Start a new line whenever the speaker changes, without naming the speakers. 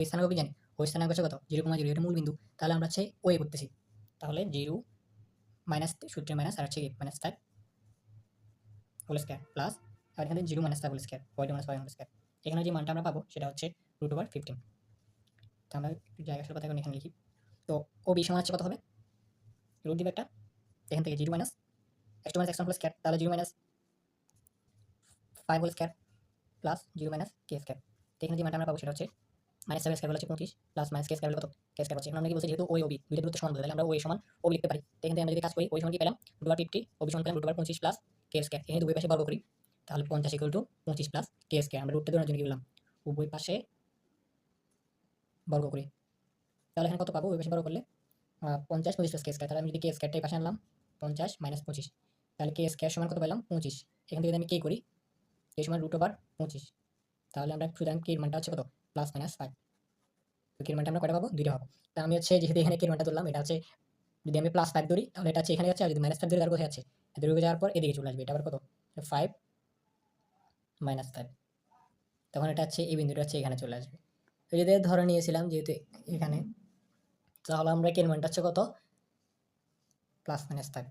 ওই স্থানাঙ্ক কি জানি ওই স্থানাঙ্ক হচ্ছে কত জিরো কমা জিরো এটা মূল বিন্দু তাহলে আমরা হচ্ছে ওয়ে করতেছি। তাহলে জিরো মাইনাস সূত্রে মাইনাস আর হচ্ছে minus five whole square plus আর এখানে zero minus five whole square y minus five whole square এখানে যে মানটা আমরা পাবো, সেটা হচ্ছে রুট ওভার ফিফটিন তো আমরা একটু জায়গা কথা এখন লিখি। তো ও বি সমান হচ্ছে কত হবে? রুট দিবে একটা, এখান থেকে zero minus x minus x whole square তাহলে zero minus five whole square plus zero minus k square তো এখানে যে মানটা আমরা পাবো, সেটা হচ্ছে মাইনাস সেভেন স্কোয়ার হচ্ছে পঁচিশ প্লাস মাইনাস কে স্কোয়ার কত কে স্কোয়ার হচ্ছে আমরা কি বলছি যেহেতু ওই ওবি দুইটা দূরত্ব সমান তাহলে আমরা ওই সমান ওবি লিখতে পারি। তো এখান আমরা যদি কাজ করি ওই সমান কি পেলাম? ওভার ফিফটি ওবি সমান পেলাম ওভার পঁচিশ প্লাস কে স্কোয়ার এখানে দুই পাশে বর্গ করি। তাহলে পঞ্চাশ ইকুয়াল টু পঁচিশ প্লাস কে স্কোয়ার আমরা রুটটা দেওয়ার জন্য কি বললাম? উভয় পাশে বর্গ করি। তাহলে এখানে কত পাবো? ওই পাশে বর্গ করলে পঞ্চাশ পঁচিশ প্লাস কে স্কোয়ার তাহলে আমি যদি কে স্কোয়ারটাই পাশে আনলাম, পঞ্চাশ মাইনাস পঁচিশ। তাহলে কে স্কোয়ার সমান কত পেলাম? পঁচিশ। এখান থেকে আমি কে করি কে সমান রুট ওভার পঁচিশ। তাহলে আমরা সুতরাং কে মানটা হচ্ছে কত? প্লাস মাইনাস ফাইভ তো কে মানটা আমরা কয়টা পাবো? দুইটা পাবো। তা আমি হচ্ছে যেহেতু এখানে কে মানটা তুললাম, এটা হচ্ছে যদি আমি প্লাস ফাইভ ধরি, তাহলে এটা হচ্ছে এখানে যাচ্ছে, আর যদি মাইনাস ফাইভ ধরি তার কোথায় আছে এদিকে যাওয়ার পর এদিকে চলে আসবে। এটা কত? ফাইভ মাইনাস ফাইভ তখন এটা হচ্ছে, এই বিন্দুটা হচ্ছে এখানে চলে আসবে। তো যদি ধরে নিয়েছিলাম যেহেতু এখানে, তাহলে আমরা কের মানটা হচ্ছে কত? Plus minus five